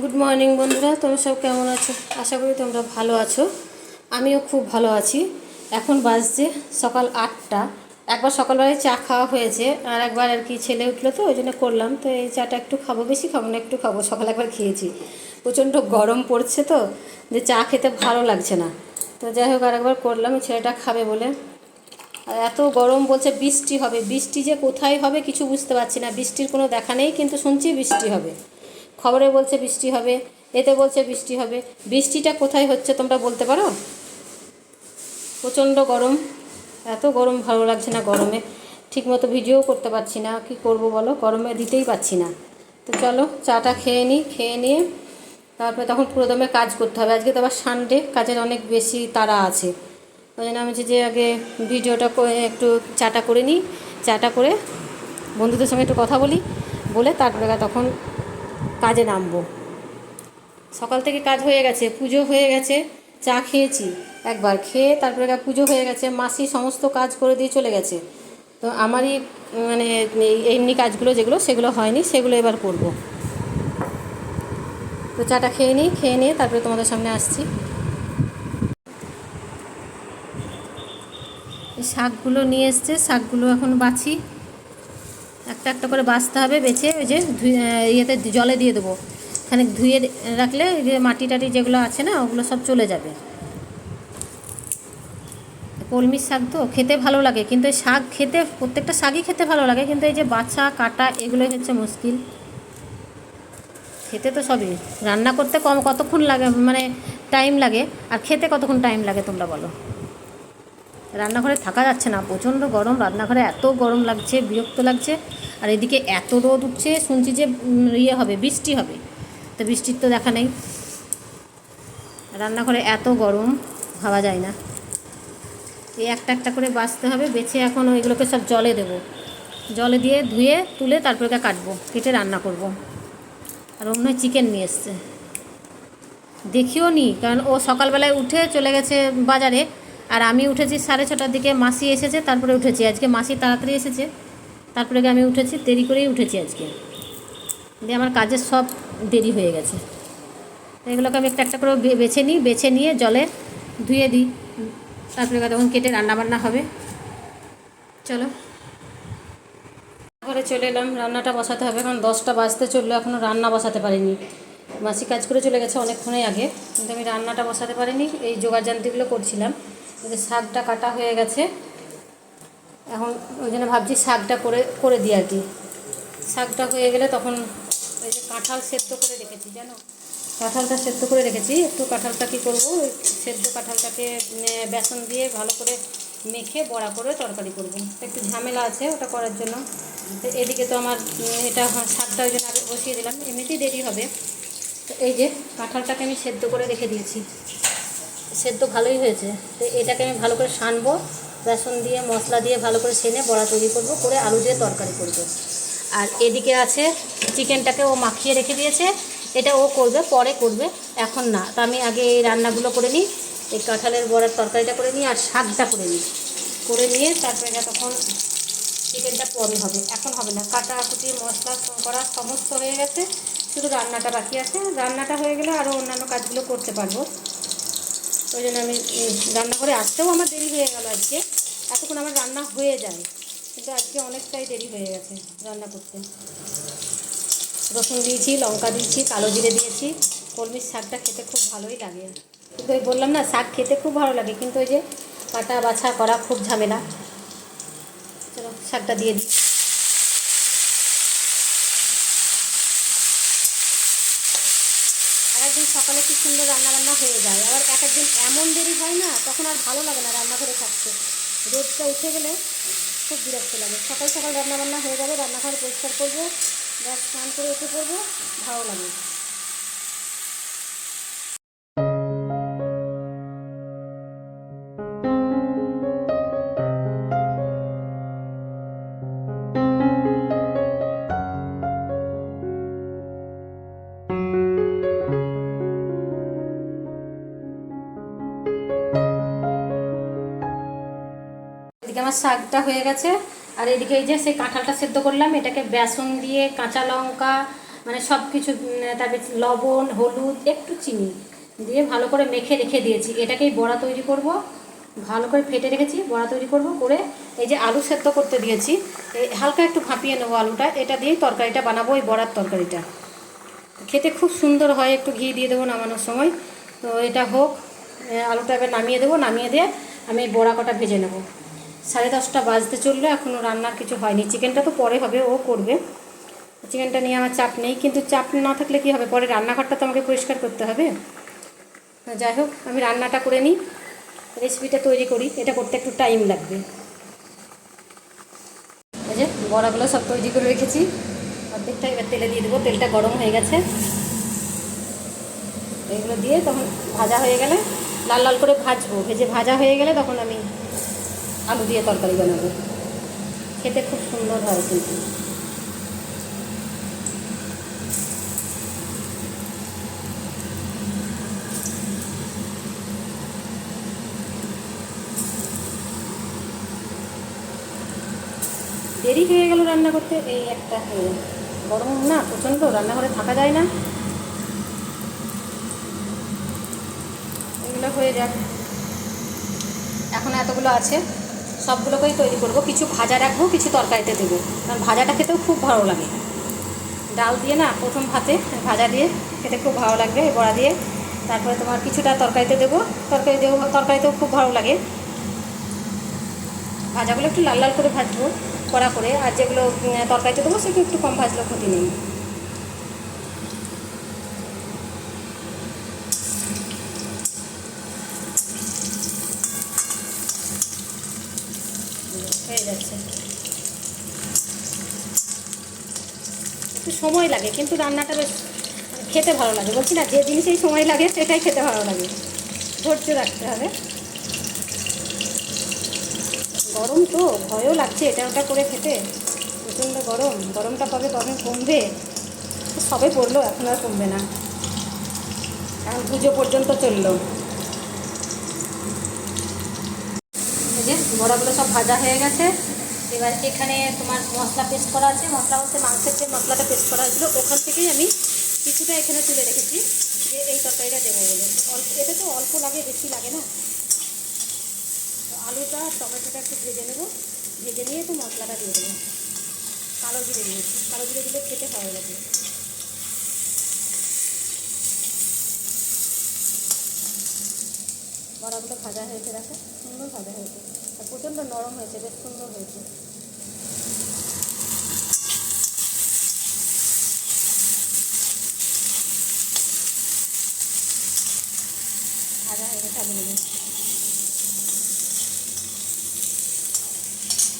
Good morning বন্ধুরা। তোমরা সব কেমন আছো? আশা করি তোমরা ভালো আছো। আমিও খুব ভালো আছি। এখন বাজছে সকাল আটটা। একবার সকালবেলায় চা খাওয়া হয়েছে, আর একবার আর কি ছেলে উঠল তো, ওই জন্য করলাম। তো এই চাটা একটু খাব, বেশি খাব না, একটু খাব। সকালে একবার খেয়েছি। প্রচণ্ড গরম পড়ছে তো, যে চা খেতে ভালো লাগছে না। তো যাই হোক, আর একবার করলাম ছেলেটা খাবে বলে। আর এত গরম বলছে বৃষ্টি হবে। বৃষ্টি যে কোথায় হবে, কিছু বুঝতে পারছি না। বৃষ্টির কোনো দেখা নেই, কিন্তু শুনছি বৃষ্টি হবে। খবরে বলছে বৃষ্টি হবে, এতে বলছে বৃষ্টি হবে। বৃষ্টিটা কোথায় হচ্ছে তোমরা বলতে পারো? প্রচণ্ড গরম, এত গরম ভালো লাগছে না গরমে। ঠিকমতো ভিডিও করতে পারছি না, কি করব বলো? গরমে দিতেই পারছি না। তো চলো, চাটা খেয়ে নিই, খেয়ে নিয়ে তারপরে তখন পুরো দমে কাজ করতে হবে। আজকে তো আবার সানডে কাজের অনেক বেশি তারা আছে। ওই জন্য আমি যে আগে ভিডিওটা একটু চাটা করে নিই। চাটা করে বন্ধুদের সঙ্গে একটু কথা বলি, বলে তারপরে তখন কাজে নামবো। সকাল থেকে কাজ হয়ে গেছে, পুজো হয়ে গেছে, চা খেয়েছি। একবার খেয়ে তারপরে পুজো হয়ে গেছে, মাসি সমস্ত কাজ করে দিয়ে চলে গেছে। তো আমারই মানে এমনি কাজগুলো যেগুলো, সেগুলো হয়নি, সেগুলো এবার করব। তো চাটা খেয়ে নিই, খেয়ে নিয়ে তারপরে তোমাদের সামনে আসছি। শাকগুলো নিয়ে এসছে, শাকগুলো এখন বাছি। একটা একটা করে বাছতে হবে বেছে ওই যে ইয়েতে জলে দিয়ে দেবো। এখানে ধুয়ে রাখলে যে মাটি টাটি যেগুলো আছে না, ওগুলো সব চলে যাবে। কলমির শাক তো খেতে ভালো লাগে, কিন্তু এই শাক খেতে, প্রত্যেকটা শাকই খেতে ভালো লাগে, কিন্তু এই যে বাছা, কাটা, এগুলোই হচ্ছে মুশকিল। খেতে তো সবই, রান্না করতে কম, কতক্ষণ লাগে মানে টাইম লাগে, আর খেতে কতক্ষণ টাইম লাগে তোমরা বলো? রান্নাঘরে থাকা যাচ্ছে না। প্রচণ্ড গরম, রান্নাঘরে এত গরম লাগছে, বিরক্ত লাগছে। আর এদিকে এত রোদ উঠছে, শুনছি যে ইয়ে হবে, বৃষ্টি হবে। তো বৃষ্টির তো দেখা নেই। রান্নাঘরে এত গরম, ভাবা যায় না। এই একটা একটা করে বাঁচতে হবে, বেছে এখন ওইগুলোকে সব জলে দেবো। জলে দিয়ে ধুয়ে, তুলে তারপরে কাটবো, কেটে রান্না করব। আর অন্য চিকেন নিয়ে এসছে। দেখিও নি, কারণ ও সকালবেলায় উঠে চলে গেছে বাজারে। আর আমি উঠেছি সাড়ে ছটার দিকে, মাসি এসেছে, তারপরে উঠেছি। আজকে মাসি তাড়াতাড়ি এসেছে, তারপরে আমি উঠেছি, দেরি করেই উঠেছি আজকে। দিয়ে আমার কাজের সব দেরি হয়ে গেছে। এগুলোকে আমি একটা একটা করে বেছে নিই, বেছে নিয়ে জলে ধুয়ে দিই। তারপরে তখন কেটে রান্না বান্না হবে। চলো। ঘরে চলে এলাম, রান্নাটা বসাতে হবে। কারণ দশটা বাজতে চলল এখনও রান্না বসাতে পারিনি। মাসি কাজ করে চলে গেছে অনেকক্ষণই আগে, কিন্তু আমি রান্নাটা বসাতে পারিনি। এই যোগাযান্তিগুলো করছিলাম। যে শাকটা কাটা হয়ে গেছে। এখন ওই জন্য ভাবছি শাকটা করে করে দিই আর কি। শাকটা হয়ে গেলে তখন ওই যে কাঁঠাল সেদ্ধ করে রেখেছি, জানো? কাঁঠালটা সেদ্ধ করে রেখেছি। একটু কাঁঠালটা কী করব? ওই সেদ্ধ কাঁঠালটাকে বেসন দিয়ে ভালো করে মেখে বড়া করে তরকারি করব। একটু ঝামেলা আছে ওটা করার জন্য। তো এদিকে তো আমার এটা শাকটা ওই জন্য আগে বসিয়ে দিলাম। এমনিতেই দেরি হবে। তো এই যে কাঁঠালটাকে আমি সেদ্ধ করে রেখে দিয়েছি। সেদ্ধ ভালোই হয়েছে। তো এটাকে আমি ভালো করে সানবো, বেসন দিয়ে, মশলা দিয়ে ভালো করে সেনে বড়া তৈরি করব, করে আলু দিয়ে তরকারি করব। আর এদিকে আছে চিকেনটাকে ও মাখিয়ে রেখে দিয়েছে, এটা ও করবে, পরে করবে, এখন না। তো আমি আগে এই রান্নাগুলো করে নিই, এই কাঁঠালের বড়ার তরকারিটা করে নিই, আর শাকটা করে নিই। করে নিয়ে তারপরে এটা তখন চিকেনটা পরে হবে, এখন হবে না। কাটা কুটি মশলা করা সমস্ত হয়ে গেছে, শুধু রান্নাটা বাকি আছে। রান্নাটা হয়ে গেলে আরও অন্যান্য কাজগুলো করতে পারব। ওই জন্য আমি উম, রান্নাঘরে আসতেও আমার দেরি হয়ে গেল আজকে। এতক্ষণ আমার রান্না হয়ে যায় কিন্তু আজকে অনেকটাই দেরি হয়ে গেছে রান্না করতে। রসুন দিয়েছি লঙ্কা দিয়েছি কালো জিরে দিয়েছি কলমির শাকটা খেতে খুব ভালোই লাগে। কিন্তু ওই বললাম না শাক খেতে খুব ভালো লাগে কিন্তু ওই যে কাটা বাছা করা খুব ঝামেলা। চলো শাকটা দিয়ে দিই। একদিন সকালে কি সুন্দর রান্না বান্না হয়ে যায়। আবার এক একদিন এমন দেরি হয় না, তখন আর ভালো লাগে না রান্নাঘরে থাকতে। রোদটা উঠে গেলে খুব বিরক্ত লাগে। সকাল সকাল রান্না বান্না হয়ে যাবে, রান্নাঘর পরিষ্কার করব, ব্যাস স্নান করে উঠে পড়ব, ভালো লাগে। আমার শাকটা হয়ে গেছে। আর এদিকে এই যে সেই কাঁঠালটা সেদ্ধ করলাম, এটাকে বেসন দিয়ে কাঁচা লঙ্কা মানে সব কিছু তারপরে লবণ, হলুদ, একটু চিনি দিয়ে ভালো করে মেখে রেখে দিয়েছি। এটাকেই বড়া তৈরি করব, ভালো করে ফেটে রেখেছি, বড়া তৈরি করব, করে এই যে আলু সেদ্ধ করতে দিয়েছি। এই হালকা একটু ভাপিয়ে নেব আলুটা, এটা দিয়েই তরকারিটা বানাবো ওই বড়ার তরকারিটা। খেতে খুব সুন্দর হয়, একটু ঘি দিয়ে দেবো নামানোর সময়। তো এটা হোক আলুটা এবার নামিয়ে দেবো, নামিয়ে দিয়ে আমি বড়া কটা ভেজে নেব। সাড়ে দশটা বাজতে চলল এখনও রান্নার কিছু হয়নি। চিকেনটা তো পরে হবে, ও করবে। চিকেনটা নিয়ে আমার চাপ নেই, কিন্তু চাপ না থাকলে কি হবে? পরে রান্নাঘরটা তো আমাকে পরিষ্কার করতে হবে। যাই হোক, আমি রান্নাটা করে নিই রেসিপিটা তৈরি করি, এটা করতে একটু টাইম লাগবে। এই যে বড়াগুলো সব তৈরি করে রেখেছি। অর্ধেকটা এবার তেলে দিয়ে দেবো, তেলটা গরম হয়ে গেছে। এগুলো দিয়ে তখন ভাজা হয়ে গেলে, লাল লাল করে ভাজবো। ভেজে ভাজা হয়ে গেলে তখন আমি আলু দিয়ে তরকারি বানাবো। খেতে খুব সুন্দর হয় কিন্তু। দেরি হয়ে গেল রান্না করতে, এই একটা গরম না, প্রচণ্ড, রান্নাঘরে থাকা যায় না। এগুলো হয়ে যাক। এখন এতগুলো আছে। সবগুলোকেই তৈরি করব। কিছু ভাজা রাখব, কিছু তরকারিতে দেবো। কারণ ভাজাটা খেতেও খুব ভালো লাগে। ডাল দিয়ে না, প্রথম ভাতে ভাজা দিয়ে খেতে খুব ভালো লাগবে বড়া দিয়ে। তারপরে তোমার কিছুটা তরকারিতে দেবো। তরকারি দেবো, তরকারিতেও খুব ভালো লাগে। ভাজাগুলো একটু লাল লাল করে ভাজবো কড়া করে। আর যেগুলো তরকারিতে দেবো, সেগুলো একটু কম ভাজলেও ক্ষতি নেই হয়ে যাচ্ছে একটু সময় লাগে, কিন্তু রান্নাটা বেশ খেতে ভালো লাগে। বলছি না, যে জিনিসেই সময় লাগে, সেটাই খেতে ভালো লাগে। ধৈর্য রাখতে হবে। গরম তো, ভয়ও লাগছে এটা ওটা করে খেতে। প্রচণ্ড গরম। গরমটা কবে কবে কমবে? সবে পড়ল, এখন আর কমবে না। এখন পুজো পর্যন্ত চলল। বড়াগুলো সব ভাজা হয়ে গেছে। এবার এখানে তোমার মশলা পেস্ট করা আছে, মশলা হচ্ছে মাংসের যে মশলাটা পেস্ট করা হয়েছিল, ওখান থেকেই আমি কিছুটা এখানে তুলে রেখেছি, যে এই তরকারিটা দেবো বলে। অল্প, এটা তো অল্প লাগে, বেশি লাগে না। আলুটা, টমেটোটা একটু ভেজে নেব। ভেজে নিয়ে একটু মশলাটা দিয়ে দেবো। কালো জিরে দিয়েছি। কালো জিরে দিলে খেতে ভালো লাগে। বড়াগুলো ভাজা হয়েছে, দেখো, সুন্দর ভাজা হয়েছে। আর প্রচণ্ড নরম হয়েছে, বেশ সুন্দর হয়েছে। ভাজা হয়ে গেছে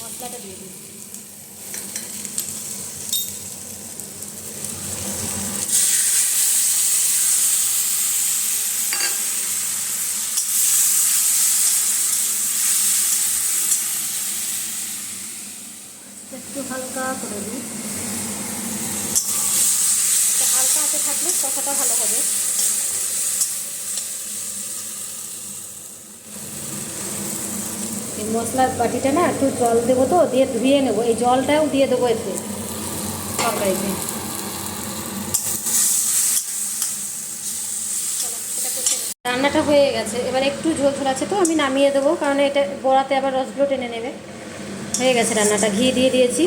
মশলাটা দিয়ে দিই একটু হালকা করে দিই এটা হালকা হাতে থাকলে কষাটা ভালো হবে এই মশলার বাটিটা না একটু জল দেবো তো, দিয়ে ধুয়ে নেব। এই জলটাও দিয়ে দেবো এতে তরকারিতে। রান্নাটা হয়ে গেছে। এবার একটু ঝোল ঝোল আছে তো, আমি নামিয়ে দেবো, কারণ এটা বড়াতে আবার রসগুলো টেনে নেবে। হয়ে গেছে রান্নাটা, ঘি দিয়ে দিয়েছি।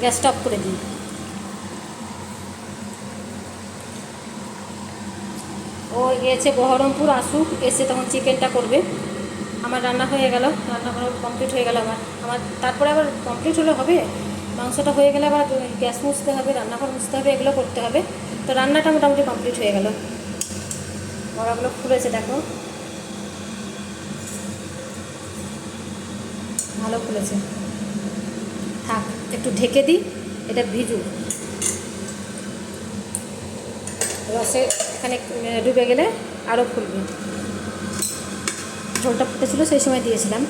গ্যাসটা অফ করে দিই। ও গিয়েছে বহরমপুর, আসুক, এসে তখন চিকেনটা করবে। আমার রান্না হয়ে গেল, রান্না করা কমপ্লিট হয়ে গেল আমার। আমার তারপরে আবার কমপ্লিট হলে হবে? মাংসটা হয়ে গেলে আবার গ্যাস মুছতে হবে, রান্নাঘর মুছতে হবে, এগুলো করতে হবে। তো রান্নাটা মোটামুটি কমপ্লিট হয়ে গেল। বড়াগুলো ফুলেছে, দেখো। ভালো ফুলেছে। থাক, একটু ঢেকে দিই, এটা ভিজু। রসে এখানে ডুবে গেলে আরও ফুলবে। ঝোলটা ফুটেছিল সেই সময় দিয়েছিলাম।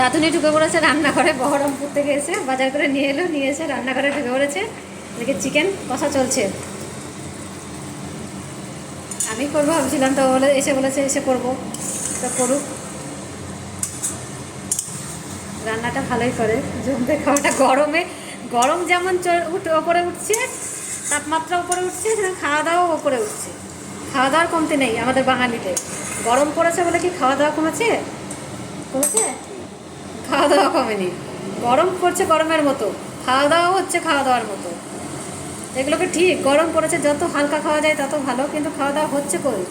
রাঁধুনি ঢুকে পড়েছে রান্নাঘরে, বহরমপুর থেকে এসে বাজার করে নিয়ে এলো, নিয়ে এসে রান্নাঘরে ঢুকে পড়েছে। এদিকে চিকেন কষা চলছে। আমি করব ভাবছিলাম, তো বলে, এসে বলেছে, এসে করব। তো করুক। রান্নাটা ভালোই করে। জমতে খাওয়াটা গরমে। গরম যেমন ওপরে উঠছে, তাপমাত্রা উপরে উঠছে, সেরকম খাওয়া দাওয়াও ওপরে উঠছে। খাওয়া দাওয়ার কমতি নেই আমাদের বাঙালিতে গরম পড়েছে বলে কি খাওয়া দাওয়া কমেছে? কমেছে? খাওয়া দাওয়া কমেনি গরম পড়ছে গরমের মতো খাওয়া দাওয়াও হচ্ছে খাওয়া দাওয়ার মতো। এগুলোকে ঠিক গরম পড়েছে যত হালকা খাওয়া যায় তত ভালো কিন্তু খাওয়া দাওয়া হচ্ছে কই?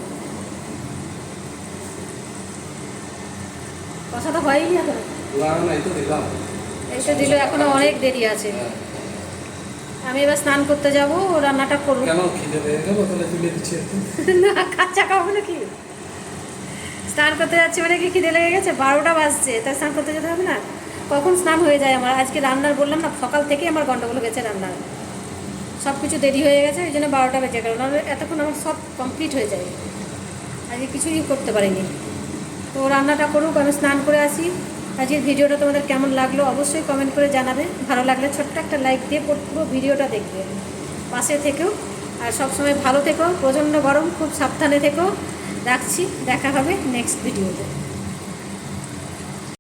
কথা তো হয়নি এখন এই তো দিল এখনও অনেক দেরি আছে। আমি এবার স্নান করতে যাব ও রান্নাটা করব। না কাঁচা খাব নাকি? স্নান করতে যাচ্ছি মানে কি খিদে লেগে গেছে? বারোটা বাজছে। তাই স্নান করতে যেতে হবে না? কখন স্নান হয়ে যায় আমার? আজকে রান্নার বললাম না, সকাল থেকেই আমার গন্ডগোল গেছে রান্নার। সব কিছু দেরি হয়ে গেছে, ওই জন্য বারোটা বেজে গেল। নাহলে এতক্ষণ আমার সব কমপ্লিট হয়ে যায়। আজকে কিছুই করতে পারিনি। তো রান্নাটা করুক, আমি স্নান করে আসি। আজকের ভিডিওটা তোমাদের কেমন লাগল অবশ্যই কমেন্ট করে জানাবে। ভালো লাগলে ছোট্ট একটা লাইক দিয়ে পুরো ভিডিওটা দেখবে। পাশে থেকেও। আর সবসময় ভালো থেকো। প্রচণ্ড গরম, খুব সাবধানে থেকো। রাখছি দেখা হবে নেক্সট ভিডিওতে